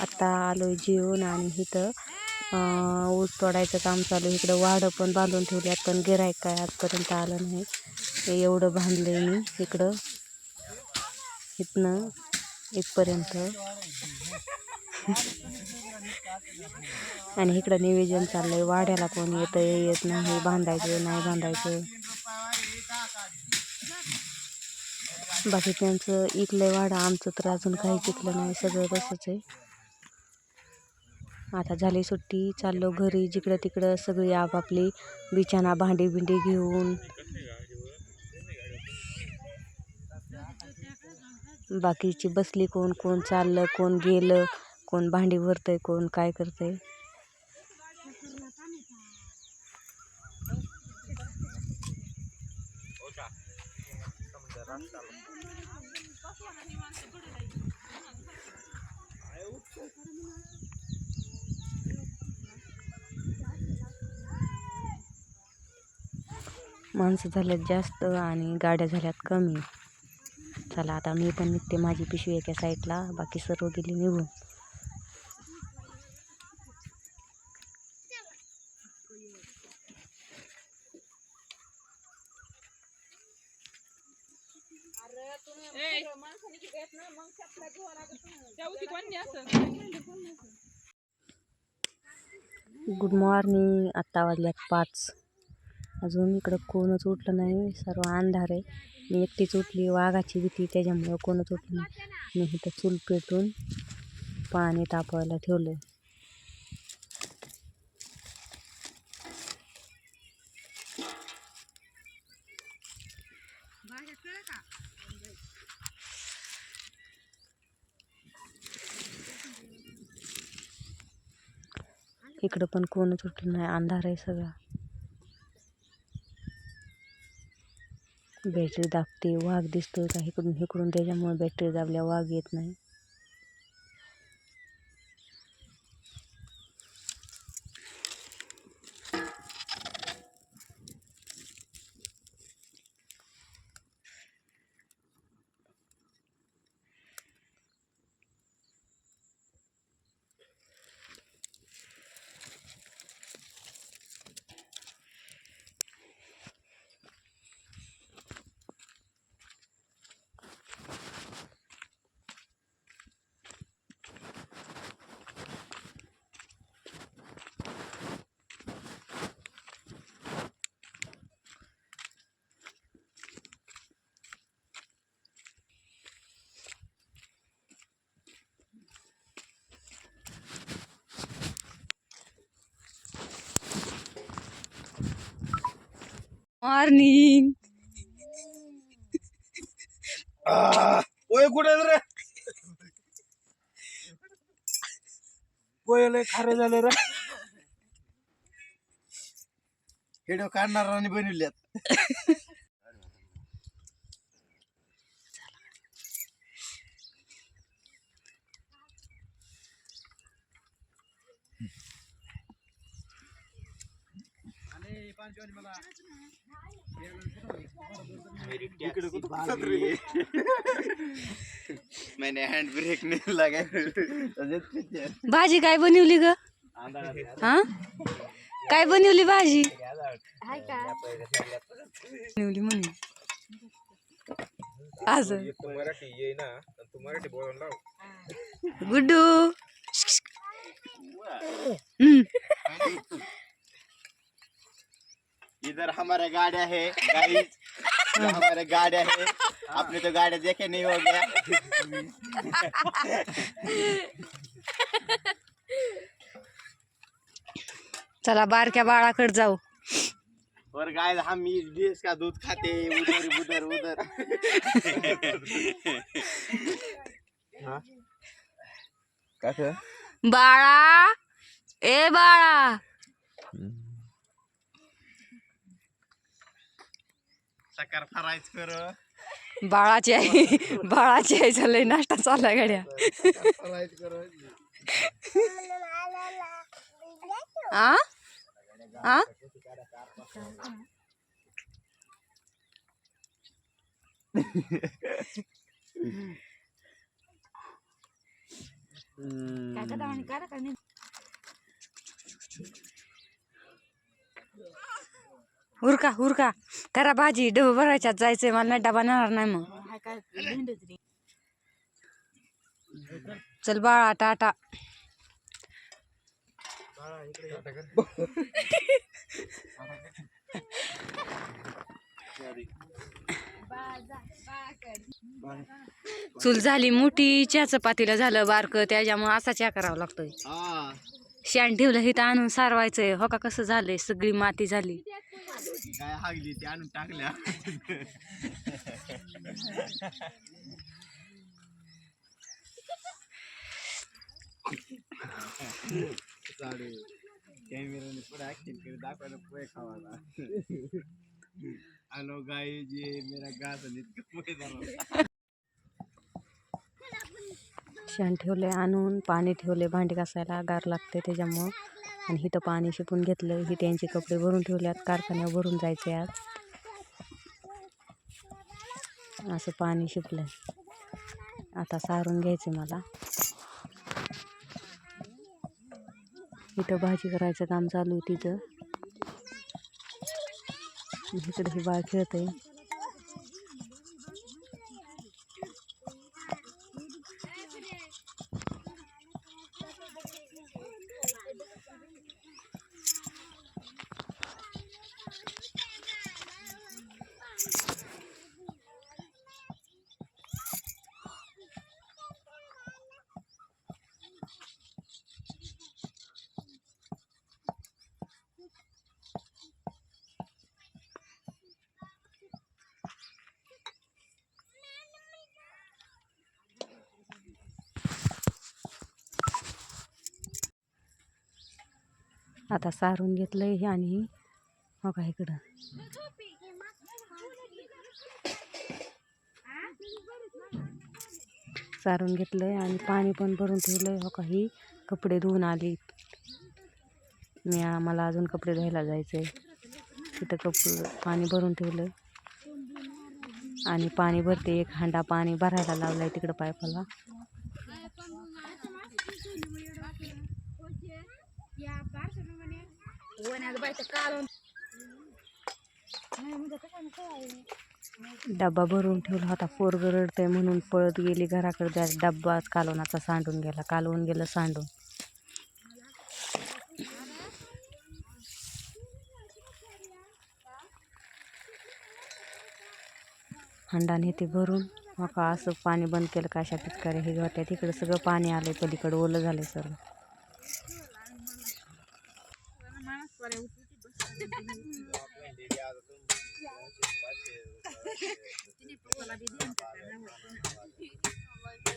आत्ता आलो जेवून आणि इथं ऊस तोडायचं काम चालू आहे. इकडं वाडं पण बांधून ठेवली आत पण गिरायक काय आजपर्यंत आलं नाही. एवढं एवढं आहे मी इकडं. इथनं इथपर्यंत. आणि इकडं नियोजन चाललंय वाड्याला कोण येतं येत नाही बांधायचं नाही बांधायचं. बाकी त्यांचं इकलं वाडा आमचं तर अजून काही इकलं नाही सगळं तसंच आहे. आता झाली सुट्टी. चाललो घरी जिकडं तिकडं सगळी आपापली बिछाना भांडी बिंडी घेऊन. बाकीची बसली कोण कोण चाललं कोण गेलं कोण भांडी भरतंय कोण काय करतंय. माणसं झाल्यात जास्त आणि गाड्या झाल्यात कमी. चला आता मी पण निघते माझी पिशवी एका साईडला. बाकी सर्व गेली निघून. गुड मॉर्निंग आत्ता वाजल्यात पाच. अजून इकडं कोणच उठलं नाही सर्व अंधार आहे. मी एकटीच उठली वाघाची भीती त्याच्यामुळं कोणच उठलं नाही. मी इथं चूल पेटून पाणी तापवायला ठेवलं इकडं पण कोणच उठलं नाही. अंधार आहे सगळा. बॅटरी दाबते वाघ दिसतो का? इकडून इकडून त्याच्यामुळे बॅटरी दाबल्या वाघ येत नाही. मॉर्निंग पोहे ah, कुठे आहेत रे? पोहे लय खारे झाले रे. हिडो काढणार आणि बनवल्यात मैंने हैंड ब्रेक नहीं लगाया। भाजी काय बनवली ग? हा? काय बनवली भाजी? बनवली म्हणून आज. मराठी ये ना तू मराठी बोलून लाव. गुड्डू. इधर हमारे गाड़िया है गाइस हमारे गाड़िया है। आपने तो गाड़िया देखे नहीं हो गया। चला बारक्या बाळाकडे जाऊ और गाय हम इस भैंस का दूध खाते हैं। उधर उधर उधर। हाँ? क्या बाळा ए बाळा शक्कर फरायच कर. बाळाची आई बाळाची आई चाललंय नाश्ता चाललाय गाड्या. फरायच कर आ आ उरका उरका करा भाजी डब भरायच्यात जायचंय मला नाही डबा नेणार नाही मग. चल बाळा टाटा चूल झाली मोठी चहाचं पातीला झालं बारक त्याच्यामुळे असा चहा करावा लागतोय. शान ठेवलं इथं आणून सारवायचंय. हो का कसं झालंय? सगळी माती झाली. काय हागली ते आणून टाकल्या. कॅमेराने पुढे ऍक्टिंग करे दाखवायला पोहे हॅलो गाई जे मेरा गास पोहे झाला शेण ठेवले आणून पाणी ठेवले भांडी घासायला गार लागते त्याच्यामुळं. आणि इथं पाणी शिपून घेतलं ही त्यांचे कपडे भरून ठेवल्यात कारखान्यावर भरून जायचे आज. असं पाणी शिपलं आता सारून घ्यायचं मला. इथं भाजी करायचं काम चालू तिथं. इकडे ही बाळ खेळत आहे आता सारून घेतलंय हे आणि हो. का इकडं. सारून घेतलंय आणि पाणी पण भरून ठेवलंय. हो काही कपडे धुवून आली. मी आम्हाला अजून कपडे धुवायला जायचंय. तिथं कप पाणी भरून ठेवलंय. आणि पाणी भरते. एक हांडा पाणी भरायला लावलाय तिकडं पायपाला. डब्बा भरून ठेवला होता. पोरग रडतंय म्हणून पळत गेली घराकडे. त्या डब्बा कालवणाचा सांडून गेला. कालवून गेलं सांडून. हंडाने ते भरून. मग असं पाणी बंद केलं का अशा पिचकाऱ्या. हे होत्या तिकडं सगळं पाणी आलंय. पलीकडं ओलं झालंय सगळं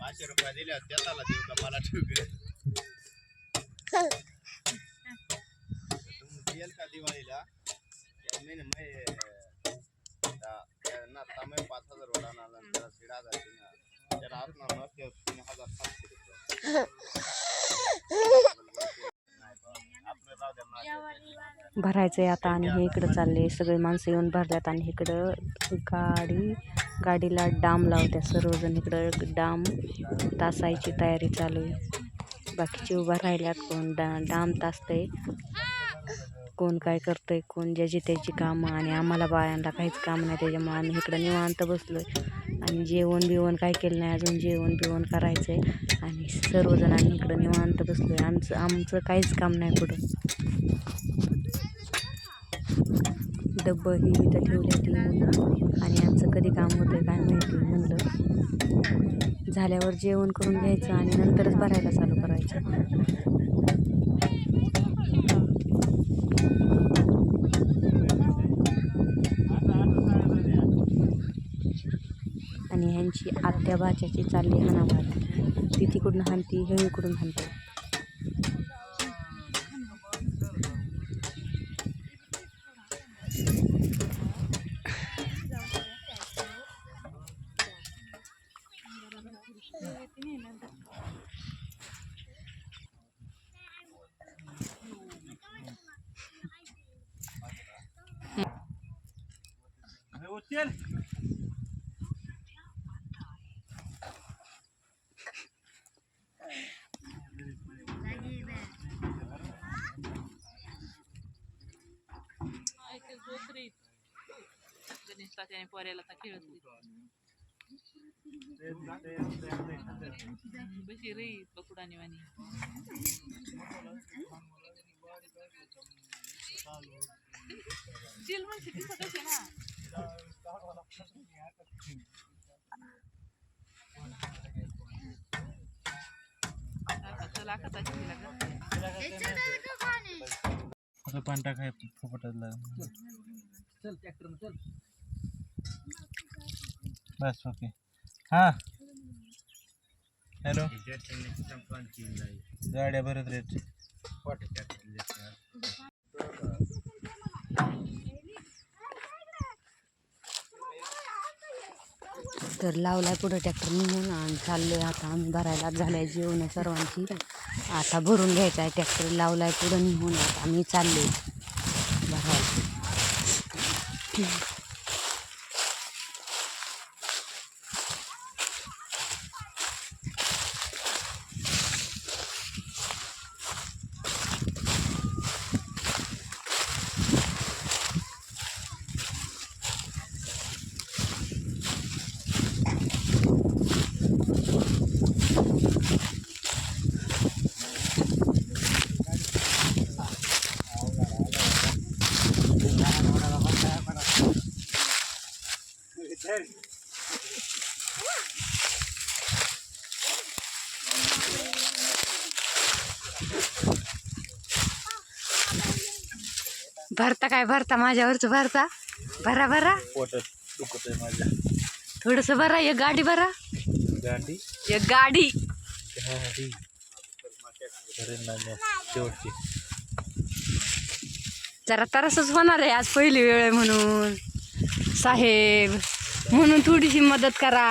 पाचशे रुपये दिले होते त्याला देऊ का मला ठेवू का तुम का दिवाळीला? या ना तमिळ पाच हजार उडाला त्याला दीड हजार दिला तर आज ना ते तीन हजार सातशे रुपये. नाही बा, भरायचंय आता आणि हे इकडं चालले सगळे माणसं येऊन भरल्यात आणि इकडं गाडी गाडीला डाम लावत्या सर्वजण. इकडं डाम तासायची तयारी चालू आहे. बाकीचे उभा राहिल्यात कोण? डा डाम तासतंय. कोण काय करतंय कोण ज्याची त्याची कामं आणि आम्हाला बायांना काहीच काम नाही त्याच्यामुळे आम्ही इकडं निवांत बसलो आहे आणि जेवण बिवण काय केलं नाही अजून जेवण बिवण करायचं आहे आणि सर्वजण आम्ही इकडं निवांत बसलो आहे आमचं आमचं काहीच काम नाही कुठं डब्बं ही इथं ठेवली ती आणि आमचं कधी काम होतं काय माहिती म्हणलं. झाल्यावर जेवण करून घ्यायचं आणि नंतरच भरायला चालू करायचं. आणि ह्यांची आत्या भाच्याची चालली हाणामार. ती तिकडून हाणती हे इकडून हाणते. पोऱ्याला तर खेळत होती. बशी रे पकुडाने वाणी चिल म्हणजे दिसत असे ना चला आता तिला घातलं. आता पाणी टाकाय फुफटायला बस ओके. हां. हॅलो. गाड्या भरत रेट तर लावलाय पुढं ट्रॅक्टर निघून आणि चाललोय आता आम्ही भरायला. झालाय जेवण सर्वांची. आता भरून घ्यायचा आहे ट्रॅक्टर लावलाय पुढं निघून. आता आम्ही चाललोय. भरायला. भरता काय? भरता माझ्यावरच भरता? भरा भरा. पोटात दुखत आहे माझ्या. थोडस भरा एक गाडी भरा. गांडी? एक गाडी. ना मी शेवटची. जरा तरसच होणार आहे आज पहिली वेळ आहे म्हणून. साहेब म्हणून थोडीशी मदत करा.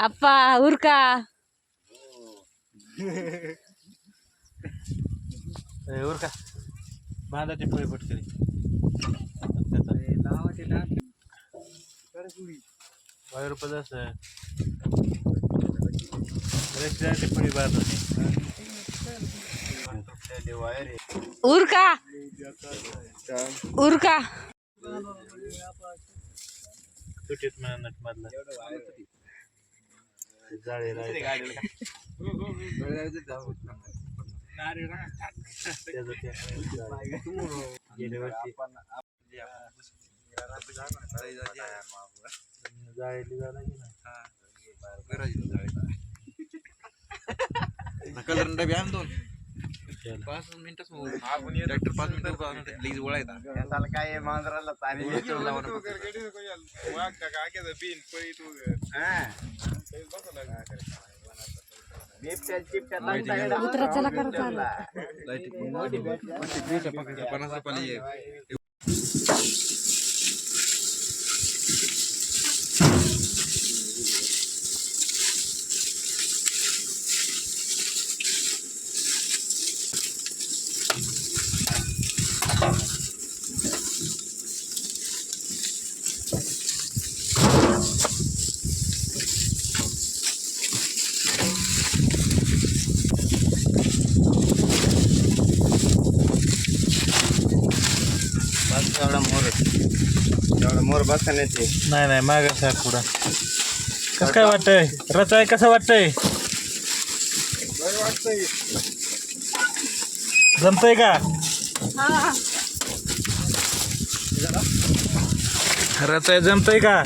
आप्पा उरका. ए, वर का बांधा ते फळे पटकरी. बारा रुपये असं रेस्टॉरंट फळी बांधा उरका. उरका. सुटीत म्हणा नट मधला जाळे राहिले त्याचं ते गेल्या वर्षी जाळेली झाला की नाही कलर डबे आण दोन चल. पाच मिनिटच ट्रॅक्टर पाच मिनिटं प्लीज ओळायचा त्याला काय मांजराला चारी बिबट्या चिपट्या उतरा चला करा चालू येते. नाही नाही मागा सार पुढा. कसं काय वाटतंय? रचाय कसं वाटतंय? जमतंय का? रचाय जमतंय का?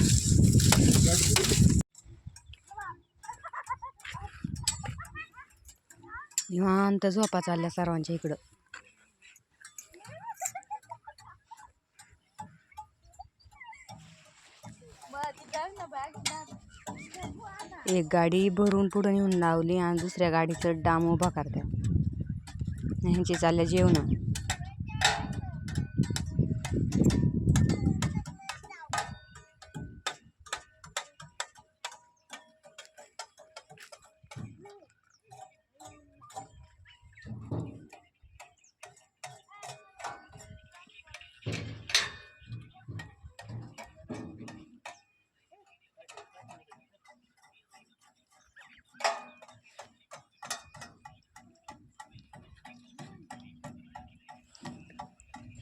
निवांत झोपा चालल्या सर्वांच्या इकडं. एक गाडी भरून पुढं नेऊन लावली आणि दुसऱ्या गाडीचं डाम उभा करतात. ह्यांची चालल्या जेवणं.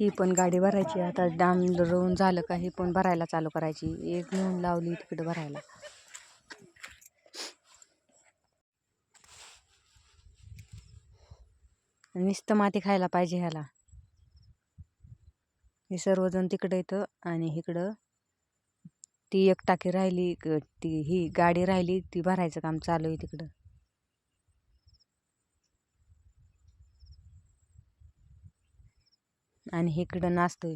ही पण गाडी भरायची आता डाम रोवून झालं का ही पण भरायला चालू करायची. एक म्हणून लावली तिकडं भरायला. नुसतं माती खायला पाहिजे ह्याला. हे सर्वजण तिकडं येतं आणि इकडं ती एक टाकी राहिली ती ही गाडी राहिली ती भरायचं काम चालू आहे तिकडं. आणि हे कीटक नाशतं